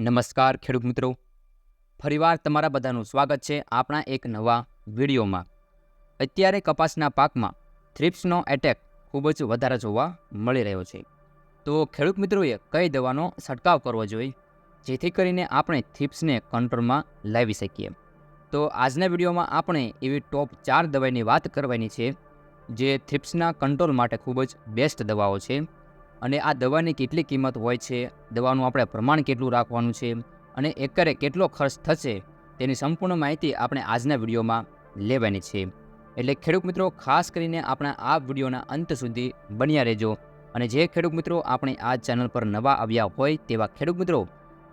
નમસ્કાર ખેડૂત મિત્રો. ફરીવાર તમારા બધાનું સ્વાગત છે આપણા એક નવા વિડીયોમાં. અત્યારે કપાસના પાકમાં થ્રિપ્સનો એટેક ખૂબ જ વધારે જોવા મળી રહ્યો છે. તો ખેડૂત મિત્રોએ કઈ દવાનો છંટકાવ કરવો જોઈએ? જેથી કરીને આપણે થ્રિપ્સને કંટ્રોલમાં લાવી શકીએ. તો આજના વિડીયોમાં આપણે એવી ટોપ ચાર દવાઈની વાત કરવાની છે, જે થ્રિપ્સના કંટ્રોલ માટે ખૂબ જ બેસ્ટ દવાઓ છે. અને આ દવાની કેટલી કિંમત હોય છે? દવાનું આપણે પ્રમાણ કેટલું રાખવાનું છે? અને એકરે કેટલો ખર્ચ થશે? તેની સંપૂર્ણ માહિતી આપણે આજના વિડીયોમાં લેવાની છે. એટલે ખેડૂત મિત્રો, ખાસ કરીને આપણા આ વિડીયોના અંત સુધી બન્યા રહેજો. અને જે ખેડૂત મિત્રો આપણે આ ચેનલ પર નવા આવ્યા હોય તેવા ખેડૂત મિત્રો,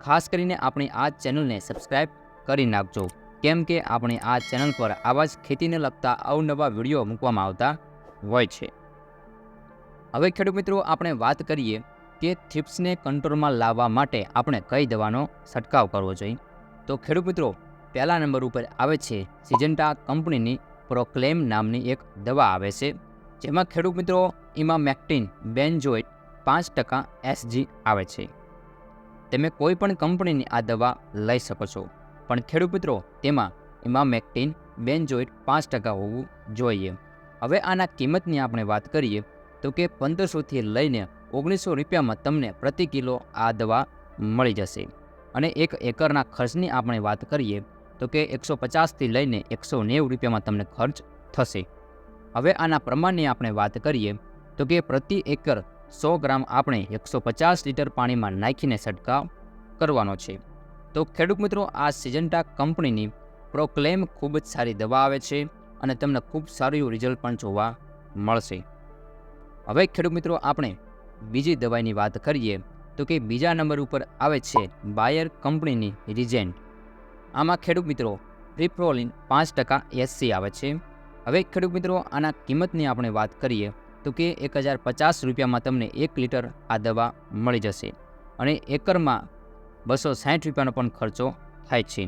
ખાસ કરીને આપણી આ ચેનલને સબસ્ક્રાઈબ કરી નાખજો. કેમ કે આપણે આ ચેનલ પર આવા જ ખેતીને લગતા અવનવા વીડિયો મૂકવામાં આવતા હોય છે. હવે ખેડૂત મિત્રો, આપણે વાત કરીએ કે થ્રિપ્સને કંટ્રોલમાં લાવવા માટે આપણે કઈ દવાનો છંટકાવ કરવો જોઈએ. તો ખેડૂત મિત્રો, પહેલા નંબર ઉપર આવે છે સિજન્ટા કંપનીની પ્રોક્લેમ નામની એક દવા આવે છે, જેમાં ખેડૂત મિત્રો ઇમામેક્ટિન બેન્જોઇટ પાંચ ટકા એસજી આવે છે. તમે કોઈ પણ કંપનીની આ દવા લઈ શકો છો, પણ ખેડૂત મિત્રો, તેમાં ઇમામેક્ટિન બેન્જોઇટ પાંચ ટકા હોવું જોઈએ. હવે આના કિંમતની આપણે વાત કરીએ તો કે પંદરસોથી લઈને ઓગણીસો રૂપિયામાં તમને પ્રતિ કિલો આ દવા મળી જશે. અને એક એકરના ખર્ચની આપણે વાત કરીએ, તો કે એકસો પચાસથી લઈને એકસો નેવું રૂપિયામાં તમને ખર્ચ થશે. હવે આના પ્રમાણની આપણે વાત કરીએ, તો કે પ્રતિ એકર સો ગ્રામ આપણે એકસો પચાસ લીટર પાણીમાં નાખીને છંટકાવ કરવાનો છે. તો ખેડૂત મિત્રો, આ સિજન્ટા કંપનીની પ્રોક્લેમ ખૂબ જ સારી દવા આવે છે અને તમને ખૂબ સારું રિઝલ્ટ પણ જોવા મળશે. હવે ખેડૂત મિત્રો, આપણે બીજી દવાઈની વાત કરીએ તો કે બીજા નંબર ઉપર આવે છે બાયર કંપનીની રિજેન્ટ. આમાં ખેડૂત મિત્રો પ્રિપ્રોલિન પાંચ ટકા એસસી આવે છે. હવે ખેડૂત મિત્રો, આના કિંમતની આપણે વાત કરીએ તો કે એક હજાર પચાસ રૂપિયામાં તમને એક લીટર આ દવા મળી જશે અને એકરમાં બસો સાઠ રૂપિયાનો પણ ખર્ચો થાય છે.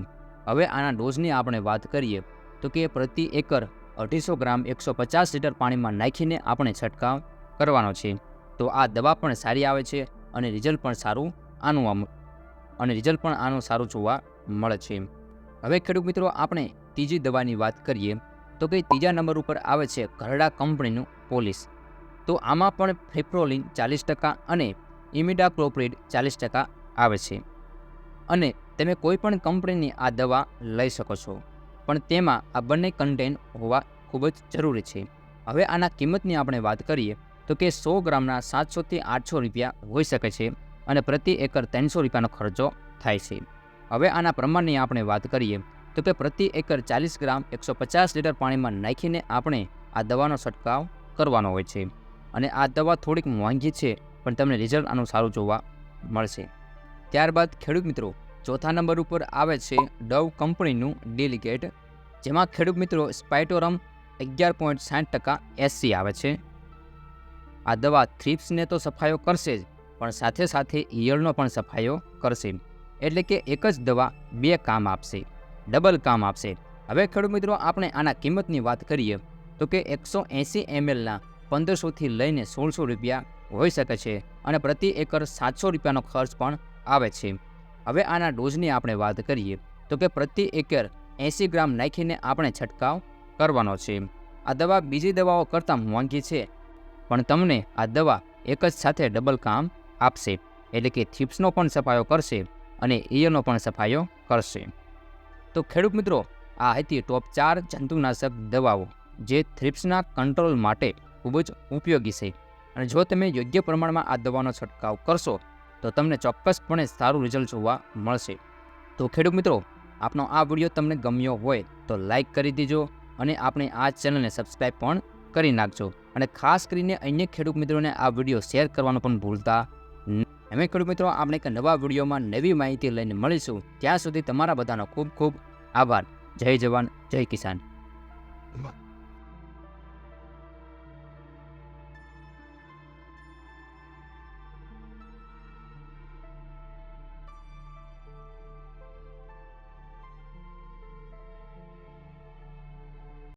હવે આના ડોઝની આપણે વાત કરીએ તો કે પ્રતિ એકર અઢીસો ગ્રામ એકસો પચાસ લીટર પાણીમાં નાખીને આપણે છંટકાવ કરવાનો છે. તો આ દવા પણ સારી આવે છે અને રિઝલ્ટ પણ સારું આનું અને રિઝલ્ટ પણ આનું સારું જોવા મળે છે. હવે ખેડૂત મિત્રો, આપણે ત્રીજી દવાની વાત કરીએ તો કે ત્રીજા નંબર ઉપર આવે છે ઘરડા કંપનીનું પોલીસ. તો આમાં પણ ફેપ્રોલિન ચાલીસ ટકા અને ઇમિડાક્લોપ્રિડ ચાલીસ ટકા આવે છે. અને તમે કોઈ પણ કંપનીની આ દવા લઈ શકો છો. પણ તેમાં આ બંને કન્ટેન હોવા ખૂબ જ જરૂરી છે. હવે આના કિંમતની આપણે વાત કરીએ તો કે સો ગ્રામના સાતસોથી આઠસો રૂપિયા હોઈ શકે છે અને પ્રતિ એકર ત્રણસો રૂપિયાનો ખર્ચો થાય છે. હવે આના પ્રમાણની આપણે વાત કરીએ તો કે પ્રતિ એકર ચાલીસ ગ્રામ એકસો પચાસ લીટર પાણીમાં નાખીને આપણે આ દવાનો છંટકાવ કરવાનો હોય છે અને આ દવા થોડીક મોંઘી છે પણ તમને રિઝલ્ટ આનું સારું જોવા મળશે. ત્યારબાદ ખેડૂત મિત્રો, ચોથા નંબર ઉપર આવે છે ડવ કંપનીનું ડેલિગેટ જેમાં ખેડૂત મિત્રો સ્પાઇટોરમ અગિયાર પોઈન્ટ સાઠ ટકા એસસી આવે છે. આ દવા થ્રીપ્સને તો સફાયો કરશે જ, પણ સાથે સાથે ઈયળનો પણ સફાયો કરશે. એટલે કે એક જ દવા બે કામ આપશે. ડબલ કામ આપશે. હવે ખેડૂત મિત્રો, આપણે આના કિંમતની વાત કરીએ, તો કે એકસો એંસી એમએલના પંદરસોથી લઈને સોળસો રૂપિયા હોઈ શકે છે અને પ્રતિ એકર સાતસો રૂપિયાનો ખર્ચ પણ આવે છે. હવે આના ડોઝની આપણે વાત કરીએ, તો કે પ્રતિ એકર એંસી ગ્રામ નાખીને આપણે છંટકાવ કરવાનો છે. આ દવા બીજી દવાઓ કરતાં મોંઘી છે પણ તમને આ દવા એક જ સાથે ડબલ કામ આપશે. એટલે કે થીપ્સનો પણ સફાયો કરશે અને ઈયળનો પણ સફાયો કરશે. તો ખેડૂત મિત્રો, આ હતી ટોપ ચાર જંતુનાશક દવાઓ જે થ્રિપ્સના કંટ્રોલ માટે ખૂબ જ ઉપયોગી છે. અને જો તમે યોગ્ય પ્રમાણમાં આ દવાનો છંટકાવ કરશો, તો તમને ચોક્કસપણે સારું રિઝલ્ટ જોવા મળશે. તો ખેડૂત મિત્રો, આપનો આ વીડિયો તમને ગમ્યો હોય તો લાઈક કરી દીજો અને આપણે આ ચેનલને સબસ્ક્રાઈબ પણ કરી નાખજો. અને ખાસ કરીને અન્ય ખેડૂત મિત્રોને આ વીડિયો શેર કરવાનું પણ ભૂલતા એમ ખેડૂત મિત્રો આપણે એક નવા વિડીયોમાં નવી માહિતી લઈને મળીશું. ત્યાં સુધી તમારા બધાનો ખૂબ ખૂબ આભાર. જય જવાન, જય કિસાન.